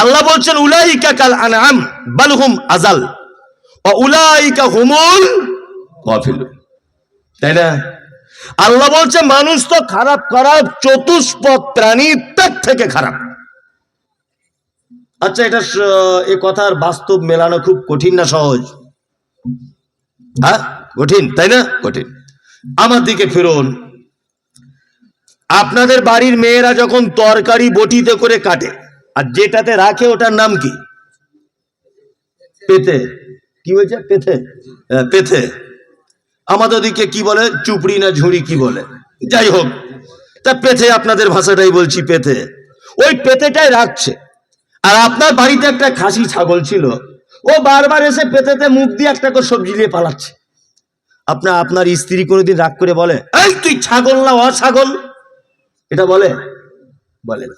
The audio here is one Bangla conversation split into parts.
আল্লাহ বলছেন, উলাইকা কাল আনআম বাল হুম আজাল ও উলাইকা হুমুল গাফিলুন তাই না? আল্লাহ বলছে, মানুষ তো খারাপ খারাপ চতুষ্পদ প্রাণী তার থেকে খারাপ। আচ্ছা এটা এ কথার বাস্তব মেলানো খুব কঠিন না সহজ? হ্যাঁ কঠিন, তাই না? কঠিন। আমার দিকে ফিরুন। আপনাদের বাড়ির মেয়েরা যখন তরকারি বটিতে করে কাটে আর যেটাতে রাখে ওটার নাম কি? পেতে কি বলছে? পেথে? হ্যাঁ, পেথে। আমাদের দিকে কি বলে? চুপড়ি না ঝুড়ি কি বলে? যাই হোক তা পেথে আপনাদের ভাষাটাই বলছি পেথে। ওই পেতেটাই রাখছে। আর আপনার বাড়িতে একটা খাসি ছাগল ছিল ও বারবার এসে পেতেতে মুখ দিয়ে একটা করে সবজি নিয়ে পালাচ্ছে। আপনার আপনার স্ত্রী কোনোদিন রাগ করে বলে এই তুই ছাগল না অ ছাগল এটা বলে? বলে না।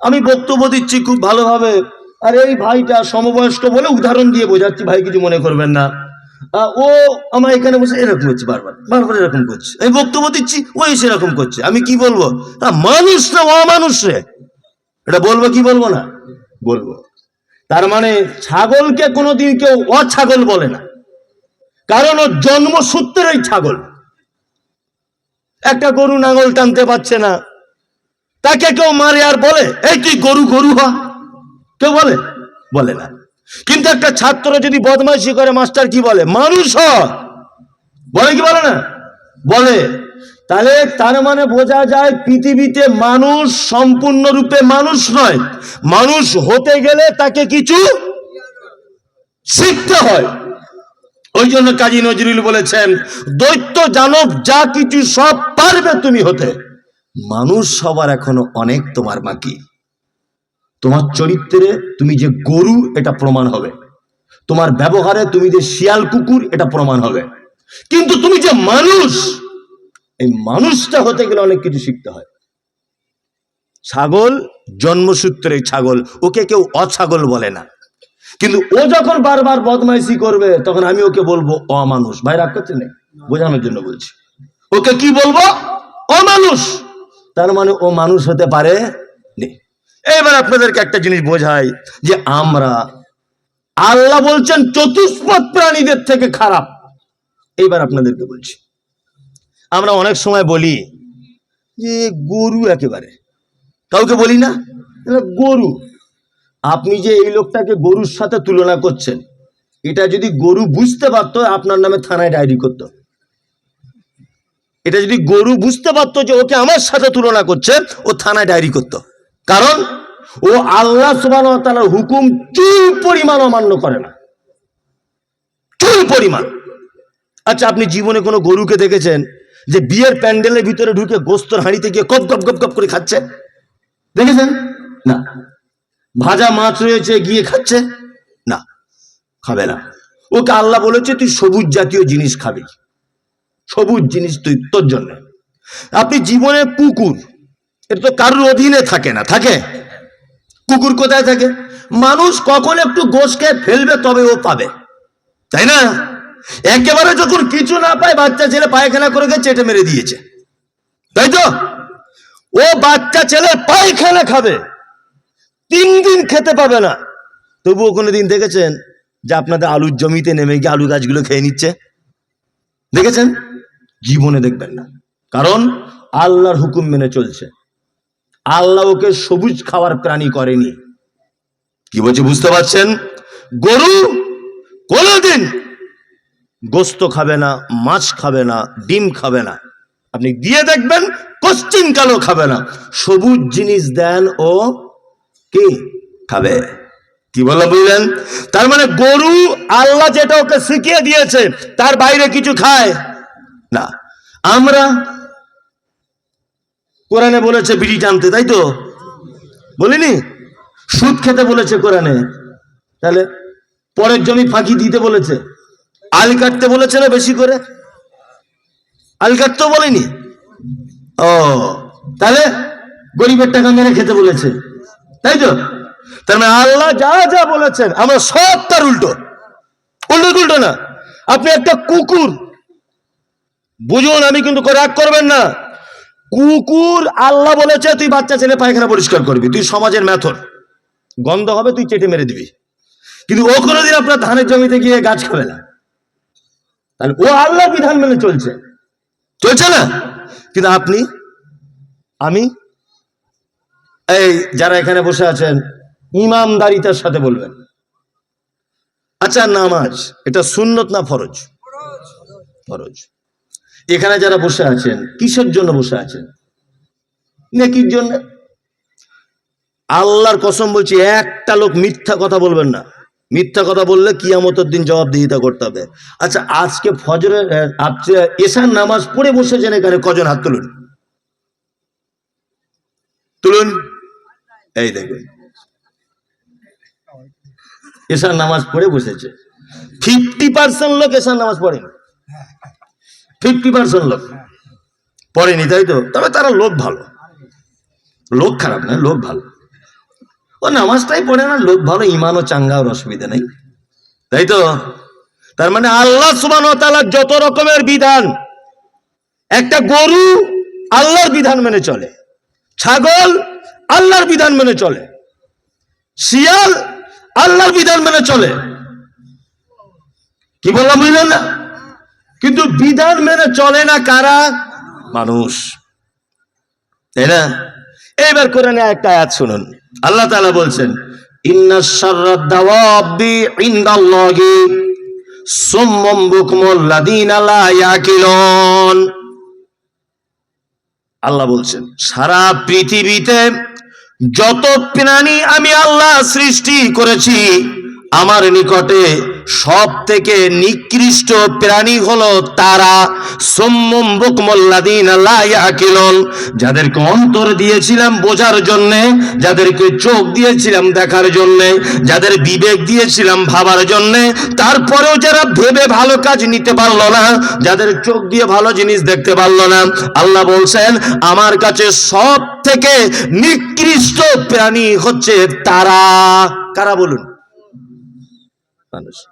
আমি বক্তব্য দিচ্ছি খুব ভালোভাবে। আর এই ভাইটা সমবয়স্ক বলে উদাহরণ দিয়ে বোঝাচ্ছি, ভাই কিছু মনে করবেন না। ও আমার এখানে বসে এরকম করছে বারবার বারবার এরকম করছে। আমি বক্তব্য দিচ্ছি, ওই সেরকম করছে। আমি কি বলব? না মানুষ না, অমানুষ রে। এটা বলব কি বলব না? বলব। তার মানে ছাগলকে কোনোদিন কেউ অছাগল বলে না। কারণ ও জন্মসূত্রেই ছাগল। একটা গরু নাঙল টানতে পারছে না। তাকে কেউ মারে আর বলে, এই তুই গরু গরু হ। কেউ বলে? বলে না। কিন্তু একটা ছাত্র যদি বদমাইশি করে, মাস্টার কি বলে? মানুষ হ। বলে কি বলে না? বলে। তাহলে তার মানে বোঝা যায় পৃথিবীতে মানুষ সম্পূর্ণরূপে মানুষ নয়। মানুষ হতে গেলে তাকে কিছু শিখতে হয়। ওই জন্য কাজী নজরুল বলেছেন, দৈত্য, জানব যা কিছু সব পারবে তুমি হতে। মানুষ সবার এখনও অনেক তোমার বাকি তোমার চরিত্রে তুমি যে গরু, এটা প্রমাণ হবে। তোমার ব্যবহারে তুমি যে শিয়াল, কুকুর, এটা প্রমাণ হবে। কিন্তু তুমি যে মানুষ, এই মানুষটা হতে গেলে অনেক কিছু শিখতে হয়। ছাগল, জন্মসূত্রে ছাগল, ওকে কেউ অছাগল বলে না। কিন্তু ও যখন বারবার বদমাইশি করবে, তখন আমি ওকে বলব, অমানুষ। ভাই, রাগ করছে না বোঝানোর জন্য বলছি। ওকে কি বলব? অমানুষ। তার মানে ও মানুষ হতে পারে। এবার আপনাদেরকে একটা জিনিস বোঝাই যে আমরা আল্লাহ বলছেন চতুষ্পদ প্রাণীদের থেকে খারাপ। এইবার আপনাদেরকে বলছি। আমরা অনেক সময় বলি যে গরু একেবারে। কাউকে বলি না? গরু। আপনি যে এই লোকটাকে গরুর সাথে তুলনা করছেন, এটা যদি গরু বুঝতে পারতো, আপনার নামে থানায় ডায়েরি করতো। এটা যদি গরু বুঝতে পারতো যে ওকে আমার সাথে তুলনা করছে, ও থানায় ডায়েরি করতো। কারণ ও আল্লাহ তালার হুকুম চুল পরিমাণ অমান্য করে না। চুল পরিমাণ। আচ্ছা আপনি জীবনে কোনো গরুকে দেখেছেন যে বিয়ের প্যান্ডেলের ভিতরে ঢুকে গোস্তর হাঁড়িতে গিয়ে কপ কপ কপ কপ করে খাচ্ছে? দেখেছেন? না। ভাজা মাছ রয়েছে, গিয়ে খাচ্ছে? না। খাবে না। ওকে আল্লাহ বলেছে, তুই সবুজ জাতীয় জিনিস খাবি। সবুজ জিনিস তুই তোর জন্য। আপনি জীবনে কুকুর এটা তো কারোর অধীনে থাকে না, থাকে? কুকুর কোথায় থাকে? মানুষ কখন একটু গোস খেয়ে ফেলবে তবে ও পাবে। তাই না? একেবারে যখন কিছু না পায়, বাচ্চা ছেলে পায়খানা করে গিয়ে চেটে মেরে দিয়েছে। তাই তো? ও বাচ্চা ছেলে পায়খানা খাবে। তিন দিন খেতে পাবে না। তবুও কোনো দিন দেখেছেন যে আপনাদের আলুর জমিতে নেমে গিয়ে আলু গাছগুলো খেয়ে নিচ্ছে? দেখেছেন? জীবনে দেখবেন না। কারণ আল্লাহর হুকুম মেনে চলছে। আল্লাহ ওকে সবুজ খাওয়ার প্রাণী করেনি। কি বলছে বুঝতে পারছেন? গরু কোনোদিন গোস্ত খাবে না, মাছ খাবে না, ডিম খাবে না। আপনি দিয়ে দেখবেন কশ্চিন কালো খাবে না। সবুজ জিনিস দেন ও কি খাবে? কি বললাম বুঝলেন? তার মানে গরু আল্লাহ যেটা ওকে শিখিয়ে দিয়েছে, তার বাইরে কিছু খায়? না। আমরা কোরআনে বলেছে বিড়ি টানতে তাই তো? বলিনি? সুদ খেতে বলেছে কোরআনে। তাহলে পরের জমি ফাঁকি দিতে বলেছে। আল কাটতে বলেছে না বেশি করে? আল কাটতেও বলেনি? ও, তাহলে গরিবের টাকা মেরে খেতে বলেছে। তাই তো? তার মানে আল্লাহ যা যা বলেছেন, আমরা সব তার উল্টো। উল্টো উল্টো না। আপনি একটা কুকুর বুঝুন, আমি কিন্তু রাগ করবেন না। কুকুর আল্লাহ বলেছে, তুই বাচ্চা ছেলে পায়খানা পরিষ্কার করবি, তুই সমাজের মেথর। গন্ধ হবে, তুই চেটে মেরে দিবি। কিন্তু ও কোনোদিন আপনার ধানের জমিতে গিয়ে গাছ খাবে না। তাহলে ও আল্লাহ বিধান মেনে চলছে? চলছে না। কিন্তু আপনি, আমি, এই যারা এখানে বসে আছেন, ইমামদারিতার সাথে বলবেন। আচ্ছা নামাজ, এটা সুন্নত না ফরজ। ফরজ। এখানে যারা বসে আছেন, কিসের জন্য বসে আছেন? নেকির জন্য। আল্লাহর কসম বলছি, একটা লোক মিথ্যা কথা বলবেন না। মিথ্যা কথা বললে কিয়ামতের দিন জবাবদিহিতা করতে হবে। আচ্ছা আজকে ফজরের আজকে এশার নামাজ পড়ে বসেছেন এখানে কজন? হাত তুলুন। তুলুন। এই দেখুন। এশার নামাজ পড়ে বসেছে। ফিফটি পার্সেন্ট লোক এশার নামাজ পড়েনি। ফিফটি পার্সেন্ট লোক পড়েনি, তাই তো? তবে তারা লোক ভালো। লোক খারাপ না লোক ভালো। ও নামাজটাই পড়ে না লোক ভালো ইমানও চাঙ্গা ওর অসুবিধা নেই। তাই তো? তার মানে আল্লাহ সুবান যত রকমের বিধান, একটা গরু আল্লাহর বিধান মেনে চলে, ছাগল আল্লাহর বিধান মেনে চলে, শিয়াল আল্লাহর বিধান মেনে চলে। কি বললাম বুঝলেন না? কিন্তু বিধান মেনে চলে না কারা? মানুষ। তাই না? এইবার করে নেয় একটা আয়াত শুনুন। আল্লাহ তালা বলছেন আল্লাহ বলছেন, সারা পৃথিবীতে যত প্রাণী আমি আল্লাহ সৃষ্টি করেছি আমার নিকটে সব থেকে নিকৃষ্ট প্রাণী হলো তারা সম্মম বুকমল্লাদিন লায়াকিলন যাদেরকে অন্তর দিয়েছিলাম বোঝার জন্যে, যাদেরকে চোখ দিয়েছিলাম দেখার জন্যে, যাদের বিবেক দিয়েছিলাম ভাবার জন্যে, তারপরেও যারা ভেবে ভালো কাজ নিতে পারল না, যাদের চোখ দিয়ে ভালো জিনিস দেখতে পারল না, আল্লাহ বলছেন, আমার কাছে সব থেকে নিকৃষ্ট প্রাণী হচ্ছে তারা। কারা বলুন? মানুষ।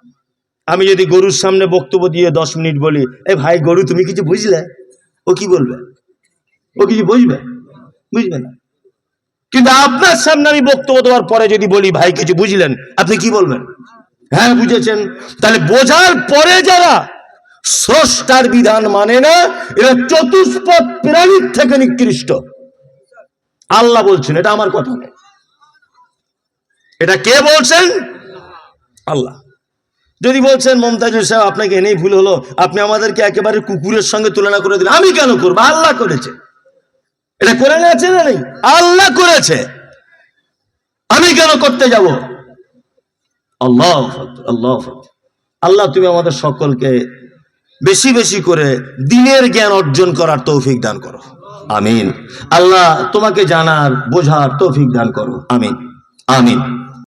আমি যদি গরুর সামনে বক্তব্য দিয়ে দশ মিনিট বলি, এ ভাই গরু, তুমি কিছু বুঝলে? ও কি বলবে? ও কিছু বুঝবে? বুঝবে না। কিন্তু আপনার সামনে আমি বক্তব্য দেওয়ার পরে যদি বলি, ভাই, কিছু বুঝলেন? আপনি কি বলবেন? হ্যাঁ বুঝেছেন। তাহলে বোঝার পরে যারা স্রষ্টার বিধান মানে না, এরা চতুষ্পদ প্রাণীর থেকে নিকৃষ্ট। আল্লাহ বলছেন, এটা আমার কথা নয়। এটা কে বলছেন? আল্লাহ। যদি বলছেন, মমতাজুল সাহেব, আপনাকে এনেই ভুল হলো। আপনি আমাদেরকে একেবারে কুকুরের সঙ্গে তুলনা করে দিলেন। আমি কেন করব? আল্লাহ করেছে। এটা করে আছে না নেই? আল্লাহ করেছে। আমি কেন করতে যাব? আল্লাহ আল্লাহ আল্লাহ, তুমি আমাদের সকলকে বেশি বেশি করে দিনের জ্ঞান অর্জন করার তৌফিক দান করো। আমিন। আল্লাহ, তোমাকে জানার, বোঝার তৌফিক দান করো। আমিন। আমিন।